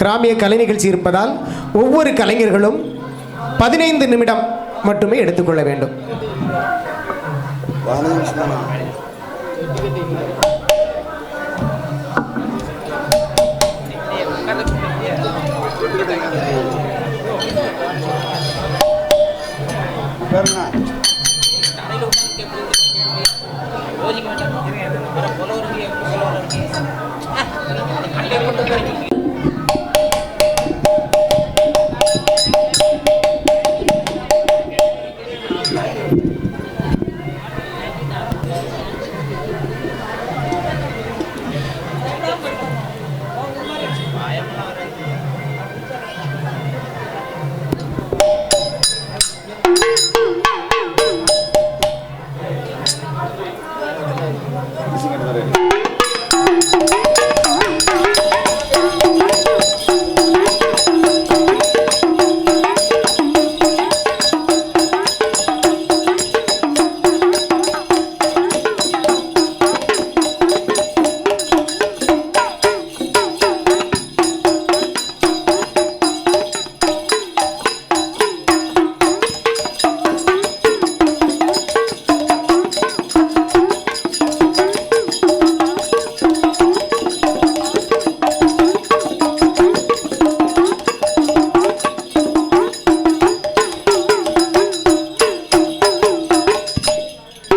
கிராமிய கலை நிகழ்ச்சி இருப்பதால் ஒவ்வொரு கலைஞர்களும் பதினைந்து நிமிடம் மட்டுமே எடுத்துக்கொள்ள வேண்டும்.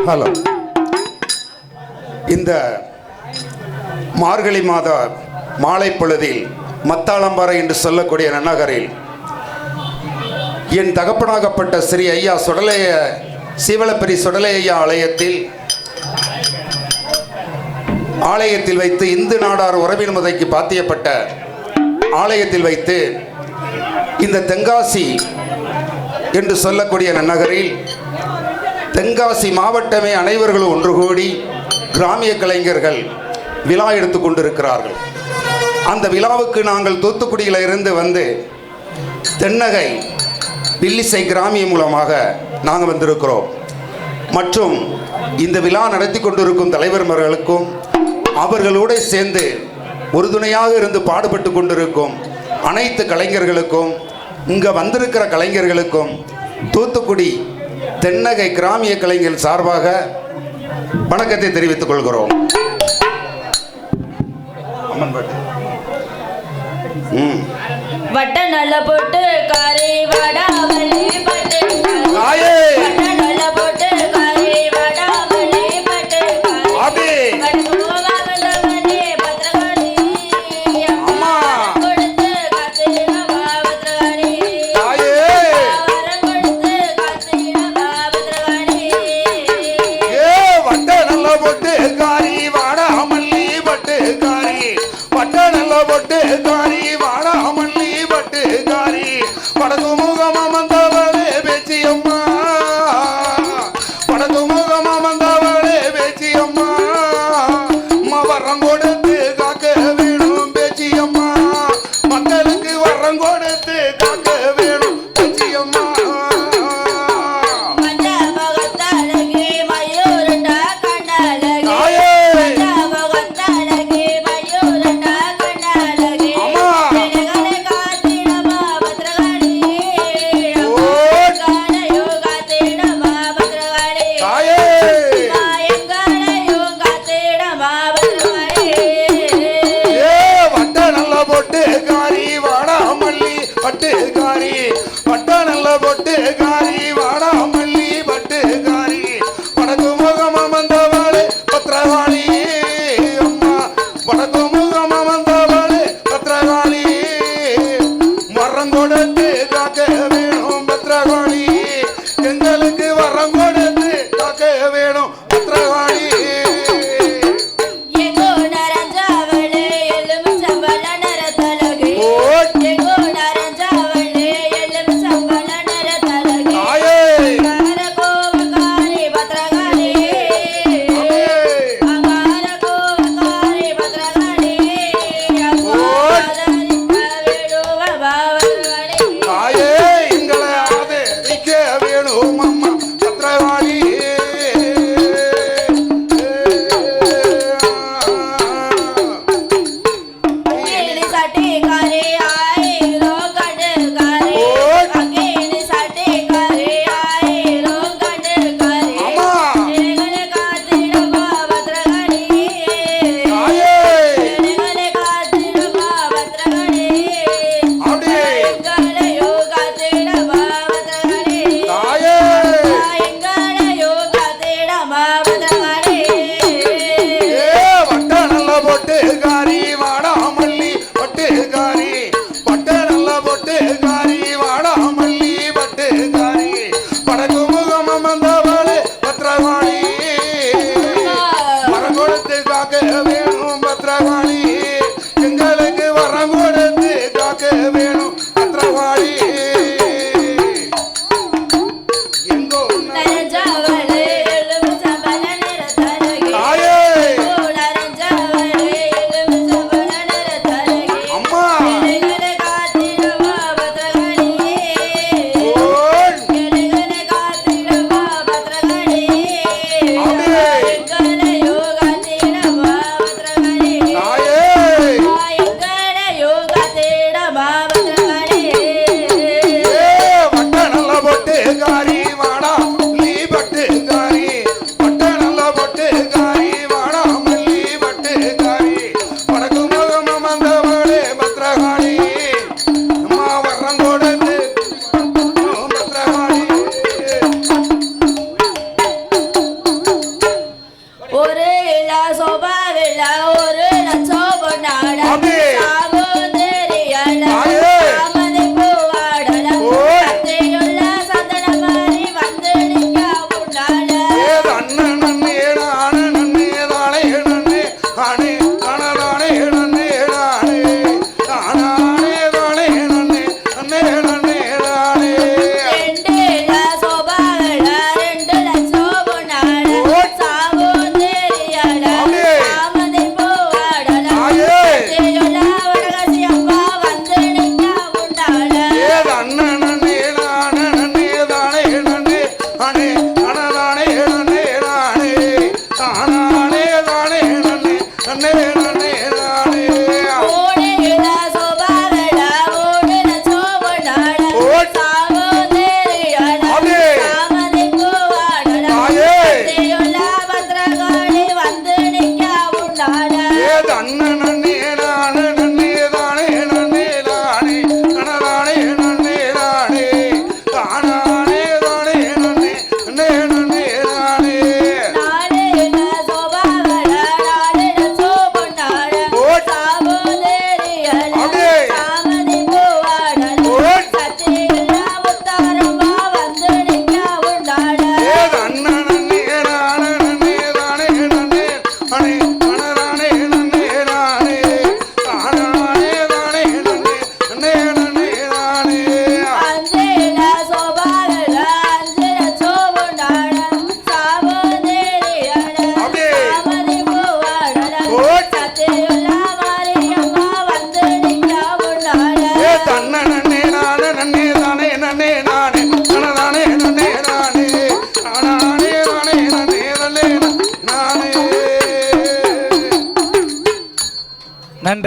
ஹலோ இந்த மார்கழி மாத மாலை பொழுதில் மத்தாளம்பாறை என்று சொல்லக்கூடிய நன்னகரில் என் தகப்பனாகப்பட்ட ஸ்ரீ ஐயா சுடலைய சீவலப்பிரி சுடலையா ஆலயத்தில் ஆலயத்தில் வைத்து இந்து நாடார் உறவின் முதைக்கு பாத்தியப்பட்ட ஆலயத்தில் வைத்து இந்த தென்காசி என்று சொல்லக்கூடிய நன்னகரில் தென்காசி மாவட்டமே அனைவர்களும் ஒன்று கூடி கிராமிய கலைஞர்கள் விழா எடுத்து கொண்டிருக்கிறார்கள். அந்த விழாவுக்கு நாங்கள் தூத்துக்குடியில் இருந்து வந்து தென்னகை பில்லிசை கிராமியம் மூலமாக நாங்கள் வந்திருக்கிறோம். மற்றும் இந்த விழா நடத்தி கொண்டிருக்கும் தலைவர்மார்களுக்கும் அவர்களோடு சேர்ந்து உறுதுணையாக இருந்து பாடுபட்டு கொண்டிருக்கும் அனைத்து கலைஞர்களுக்கும் இங்கே வந்திருக்கிற கலைஞர்களுக்கும் தூத்துக்குடி தென்னகை கிராமிய கலைஞர் சார்பாக வணக்கத்தை தெரிவித்துக் கொள்கிறோம். வட்ட நல்ல போட்டு கரை வடாமல்லி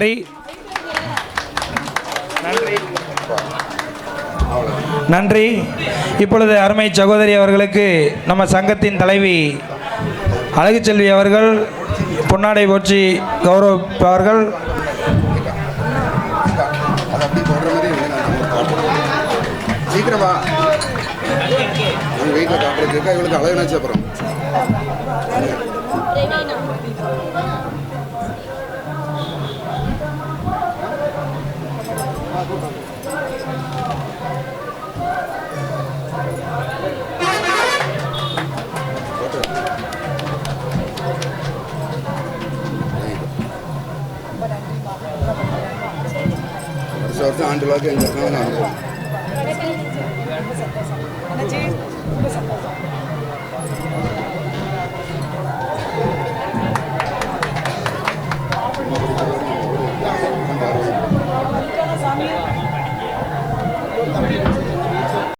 நன்றி. நன்றி. நன்றி இப்பொழுது அருமை சகோதரி அவர்களுக்கு நம்ம சங்கத்தின் தலைவி அழகுச்செல்வி அவர்கள் பொன்னாடை போற்றி கௌரவிப்பவர்கள் சீக்கிரமா. வீட்டில் காட்டுறதுக்கா இவளுக்கு அப்புறம். வருஷம் ஆண்டு விழாக்கு எங்கள்